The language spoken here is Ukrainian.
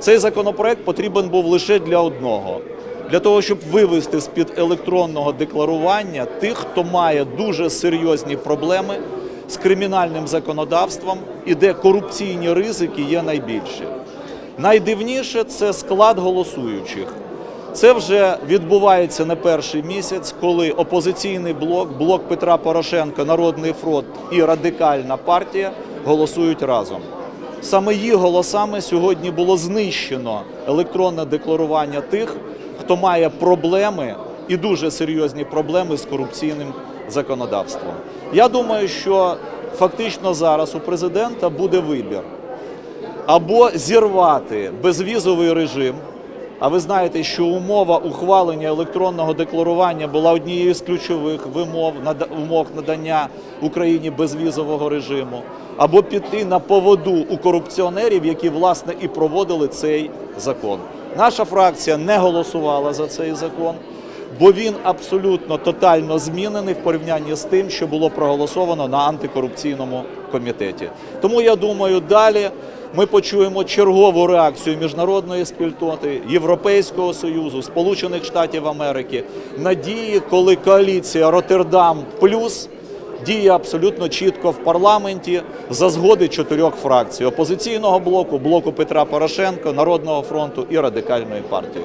Цей законопроект потрібен був лише для одного. Для того, щоб вивести з-під електронного декларування тих, хто має дуже серйозні проблеми з кримінальним законодавством і де корупційні ризики є найбільші. Найдивніше це склад голосуючих. Це вже відбувається не перший місяць, коли опозиційний блок, блок Петра Порошенка, Народний фронт і радикальна партія голосують разом. Саме її голосами сьогодні було знищено електронне декларування тих, хто має проблеми і дуже серйозні проблеми з корупційним законодавством. Я думаю, що фактично зараз у президента буде вибір або зірвати безвізовий режим. А ви знаєте, що умова ухвалення електронного декларування була однією з ключових нада- умов надання Україні безвізового режиму, або піти на поводу у корупціонерів, які власне і проводили цей закон. Наша фракція не голосувала за цей закон, бо він абсолютно тотально змінений в порівнянні з тим, що було проголосовано на антикорупційному комітеті. Тому я думаю, далі ми почуємо чергову реакцію міжнародної спільноти, Європейського союзу, Сполучених Штатів Америки надії, коли коаліція Роттердам плюс діє абсолютно чітко в парламенті за згоди чотирьох фракцій: опозиційного блоку, блоку Петра Порошенка, Народного фронту і радикальної партії.